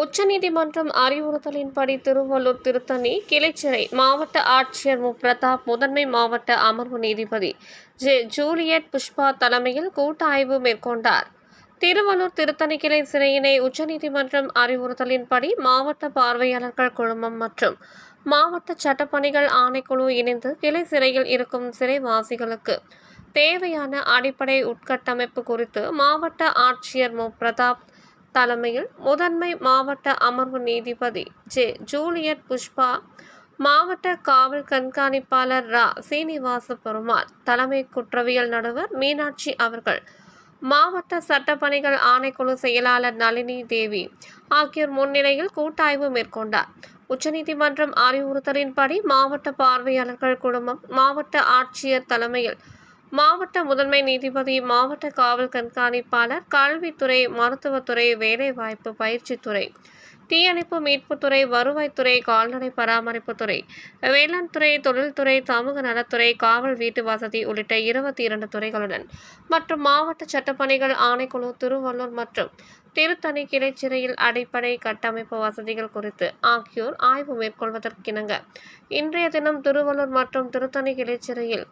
உச்சநீதிமன்றம் அறிவுறுத்தலின்படி திருவள்ளூர் திருத்தணி கிளைச்சிறை மாவட்ட ஆட்சியர் மு. பிரதாப் முதன்மை மாவட்ட அமர்வு நீதிபதி ஜே. ஜூலியட் புஷ்பா தலைமையில் கூட்டாய்வு மேற்கொண்டார். திருவள்ளூர் திருத்தணி கிளை சிறையினை உச்சநீதிமன்றம் அறிவுறுத்தலின்படி மாவட்ட பார்வையாளர்கள் குழுமம் மற்றும் மாவட்ட சட்டப்பணிகள் ஆணைக்குழு இணைந்து கிளை சிறையில் இருக்கும் சிறைவாசிகளுக்கு தேவையான அடிப்படை உட்கட்டமைப்பு குறித்து மாவட்ட ஆட்சியர் மு. பிரதாப் தலைமையில் முதன்மை மாவட்ட அமர்வு நீதிபதி ஜே. ஜூலியட் புஷ்பா மாவட்ட காவல் கண்காணிப்பாளர் ரா. சீனிவாச பெருமாள் தலைமை குற்றவியல் நடுவர் மீனாட்சி அவர்கள் மாவட்ட சட்டப்பணிகள் ஆணைக்குழு செயலாளர் நளினி தேவி ஆகியோர் முன்னிலையில் கூட்டாய்வு மேற்கொண்டார். உச்சநீதிமன்றம் அறிவுறுத்தலின்படி மாவட்ட பார்வையாளர்கள் குழுமம் மாவட்ட ஆட்சியர் தலைமையில் மாவட்ட முதன்மை நீதிபதி மாவட்ட காவல் கண்காணிப்பாளர் கல்வித்துறை மருத்துவத்துறை வேலைவாய்ப்பு பயிற்சித்துறை தீயணைப்பு மீட்புத்துறை வருவாய்த்துறை கால்நடை பராமரிப்புத்துறை வேளாண் துறை தொழில்துறை சமூக நலத்துறை காவல் வீட்டு வசதி உள்ளிட்ட இருபத்தி இரண்டு துறைகளுடன் மற்றும் மாவட்ட சட்டப்பணிகள் ஆணைக்குழு திருவள்ளூர் மற்றும் திருத்தணி கிளைச்சிறையில் அடிப்படை கட்டமைப்பு வசதிகள் குறித்து ஆகியோர் ஆய்வு மேற்கொள்வதற்கிணங்க. இன்றைய தினம் திருவள்ளூர் மற்றும் திருத்தணி கிளைச்சிறையில்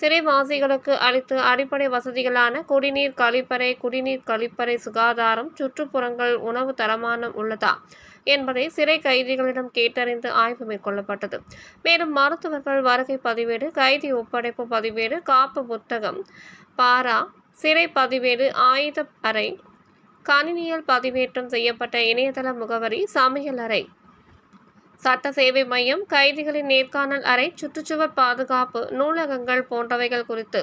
சிறைவாசிகளுக்கு அளித்து அடிப்படை வசதிகளான குடிநீர் கழிப்பறை குடிநீர் கழிப்பறை சுகாதாரம் சுற்றுப்புறங்கள் உணவு தரமானம் உள்ளதா என்பதை சிறை கைதிகளிடம் கேட்டறிந்து ஆய்வு மேற்கொள்ளப்பட்டது. மேலும் மருத்துவர்கள் வருகை பதிவேடு கைதி ஒப்படைப்பு பதிவேடு காப்பு புத்தகம் பாரா சிறை பதிவேடு ஆயுத அறை கணினியில் பதிவேற்றம் செய்யப்பட்ட இணையதள முகவரி சமையலறை அறை. சட்ட சேவை மையம் கைதிகளின் நேர்காணல் அறை சுற்றுச்சுவர் பாதுகாப்பு நூலகங்கள் போன்றவைகள் குறித்து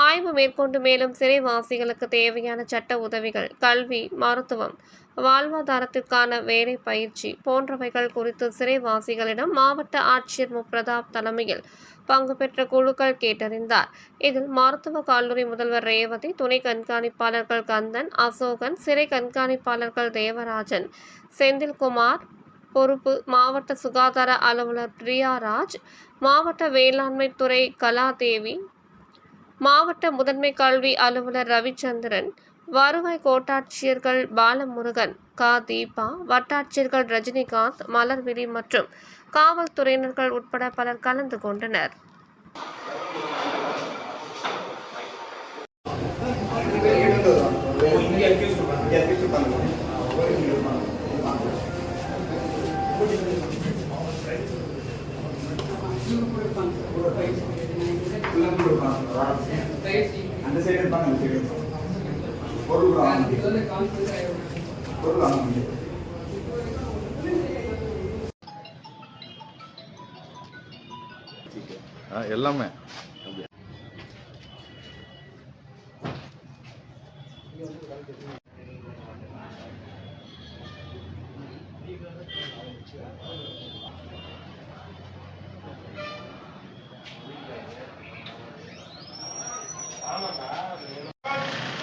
ஆய்வு மேற்கொண்டு மேலும் சிறைவாசிகளுக்கு தேவையான சட்ட உதவிகள் கல்வி மருத்துவம் வாழ்வாதாரத்திற்கான வேலை பயிற்சி போன்றவைகள் குறித்து சிறைவாசிகளிடம் மாவட்ட ஆட்சியர் மு. பிரதாப் தலைமையில் பங்கு பெற்ற குழுக்கள் கேட்டறிந்தார். இதில் மருத்துவ கல்லூரி முதல்வர் ரேவதி துணை கண்காணிப்பாளர்கள் கந்தன் அசோகன் சிறை கண்காணிப்பாளர்கள் தேவராஜன் செந்தில்குமார் பொறுப்பு மாவட்ட சுகாதார அலுவலர் பிரியாராஜ் மாவட்ட வேளாண்மை துறை கலாதேவி மாவட்ட முதன்மை கல்வி அலுவலர் ரவிச்சந்திரன் வருவாய் கோட்டாட்சியர்கள் பாலமுருகன் கா. தீபா வட்டாட்சியர்கள் ரஜினிகாந்த் மலர்விழி மற்றும் காவல்துறையினர்கள் உட்பட பலர் கலந்து கொண்டனர். அந்த சைடு இருப்பாங்க அந்த சைடு இருப்பாங்க பொருள் பொருள் முடியும்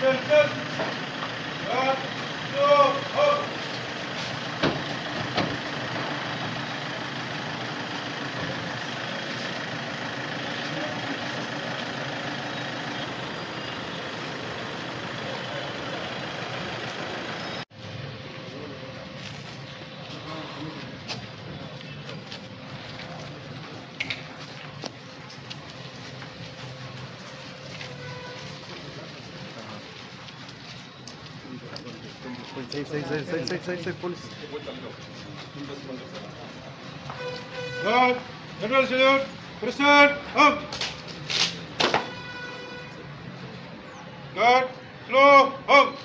ஆ, எல்லாமே Safe, safe, safe, safe, safe, safe, safe, police. Guard, General Salute, Present, up. Guard, slow, up.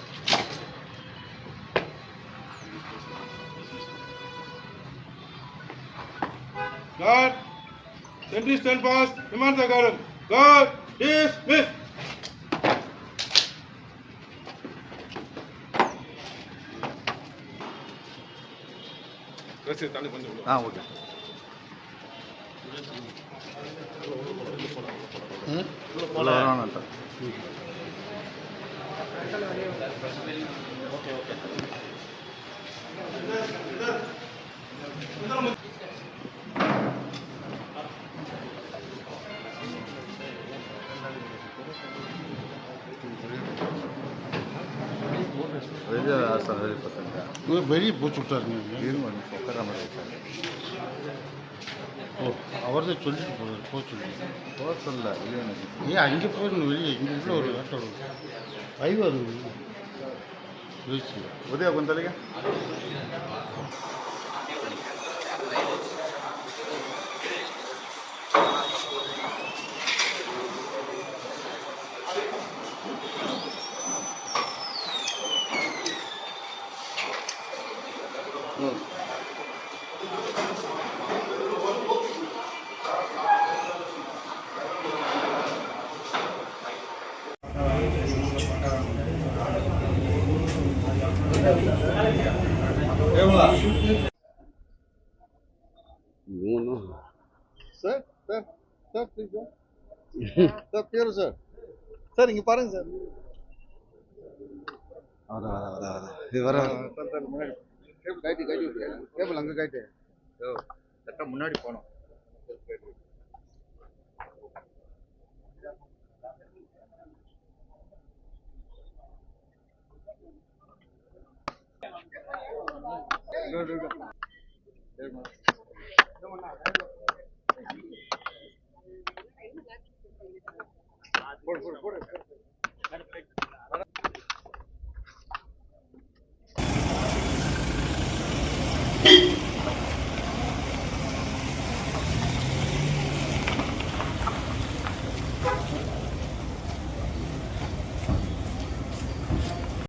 Guard, sentry stand fast, command the garden. Guard, dismiss. ஆ ஓகே. உள்ள வரணும்ட்டா சார் வெளியே பசங்க வெளியே போச்சு விட்டாருங்க இருங்க உட்கார மாதிரி ஓ அவர் தான் சொல்லிட்டு போகிறார் போக சொல்லி. போக சொல்ல இல்லை எனக்கு ஏன் அங்கே போகணும் வெளியே. இங்கே உள்ள ஒரு ஆட்டோ ஐவர் பேசி உதயா கொஞ்சம் தலைங்க sir sir sir please sir sir பேரு சார் சார் இங்க பாருங்க சார் வர வர வர வர. இது வர முன்னாடி. கைட்டி கைட்டி கேபிள் அங்கே கைட்டு ஓ கரெக்டாக முன்னாடி போனோம் போடு போடு போடு.